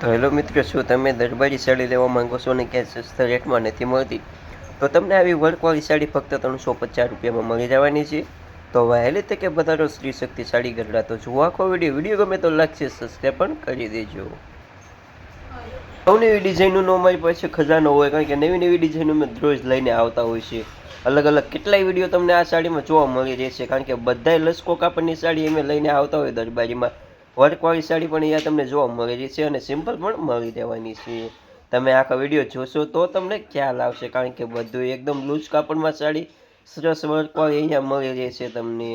તો હેલો મિત્રો, શું તમે દરબારી સાડી લેવા માંગો છો ને ક્યાંય સસ્તા રેટમાં નથી મળતી? તો તમને આવી વર્કવાળી સાડી ફક્ત ત્રણસો પચાસ રૂપિયામાં મળી જવાની છે. તો વહેલી તકે વધારો સ્ત્રી શક્તિ સાડી ગરડા તો જુઓ આખો વીડિયો. વીડિયો ગમે તો લાગશે સબસ્ક્રાઈબ પણ કરી દેજો. નવી ન અમારી પાસે ખજાનો હોય, કારણ કે નવી નવી ડિઝાઇનો અમે રોજ લઈને આવતા હોય છે. અલગ અલગ કેટલાય વીડિયો તમને આ સાડીમાં જોવા મળી રહેશે, કારણ કે બધાય લસકો કાપડની સાડી અમે લઈને આવતા હોય દરબારીમાં. વર્કવાળી સાડી પણ અહીંયા તમને જોવા મળેલી છે અને સિમ્પલ પણ મળી રહેવાની છે. તમે આખો વીડિયો જોશો તો તમને ખ્યાલ આવશે, કારણ કે બધું એકદમ લૂઝ કાપડમાં સાડી સરસ વર્કવાળી અહીંયા મળી રહે છે તમને.